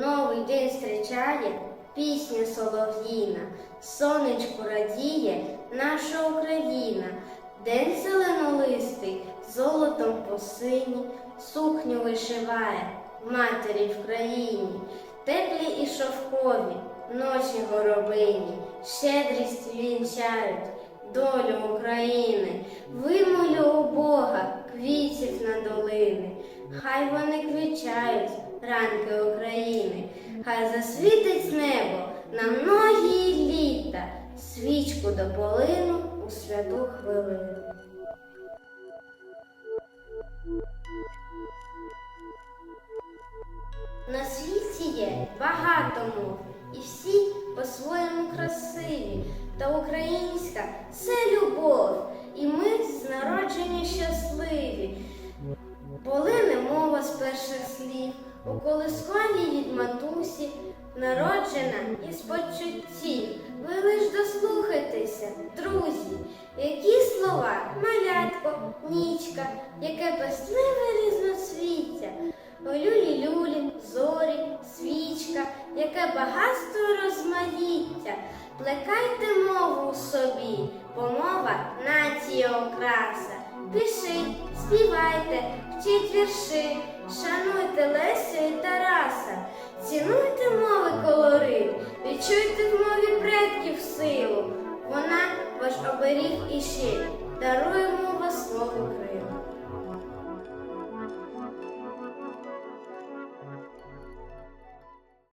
новий день зустрічає пісня солов'їна, сонечку радіє наша Україна, день зеленолистий, золотом по сині, сукню вишиває матері в країні, теплі і шовкові, ночі горобині, щедрість вінчають долю України, вимолю у Бога квітів на долини, хай вони ранки України, хай засвітить небо на многії літа, свічку до полину у святу хвилину. На світі є багато мов, і всі по-своєму красиві, та українська це любов, і ми з народження щасливі. Полине мова з перших слів, у колискові від матусі, народжена із почуттів. Ви лиш дослухайтеся, друзі, які слова, малятко, нічка, яке песливе різноцвіття, люлі люлі, зорі, свічка, яке багатство розмаїття. Плекайте мову собі, бо мова нація окраса. Пишіть, співайте, вчіть вірші, шануйте І Тараса, цінуйте мови колорит, відчуйте в мові предків силу. Вона ваш оберіг і щит, дарує мова слово